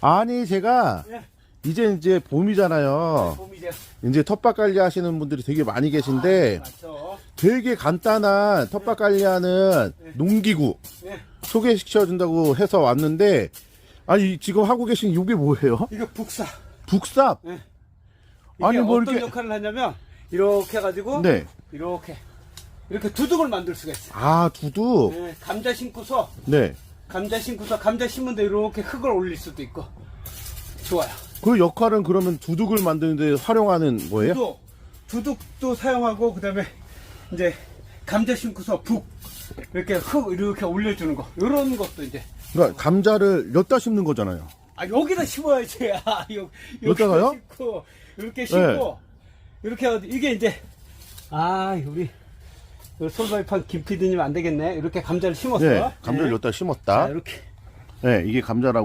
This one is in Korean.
아니 제가 예. 이제 이제 봄이잖아요. 봄이 이제 이제 텃밭 관리 하시는 분들이 되게 많이 계신데 맞죠. 되게 간단한 텃밭 관리하는 농기구 예. 소개시켜 준다고 해서 왔는데 아니 지금 하고 계신 이게 뭐예요? 이거 북사. 북삽. 예. 이게 아니, 뭐 어떤 이렇게- 역할을 하냐면 이렇게 해가지고 네. 이렇게 이렇게 두둑을 만들 수가 있어. 요 아 두두. 예, 감자 심고서 네. 감자 심고서 감자 심은 데 이렇게 흙을 올릴 수도 있고 좋아요. 그 역할은 그러면 두둑을 만드는데 활용하는 거예요? 또 두둑도 사용하고 그다음에 이제 감자 심고서 북 이렇게 흙 이렇게 올려주는 거 이런 것도 이제 그러니까 감자를 엿다 심는 거잖아요. 아 여기다 심어야지 아, 여, 여기다가요? 네. 심고 이렇게 심고 이렇게 하고 이게 이제 아 우리 솔바이판 김 PD님 안 되겠네 이렇게 감자를 심었어 네. 감자를 네. 자 심었다. 이렇게 네, 이게 감자라고.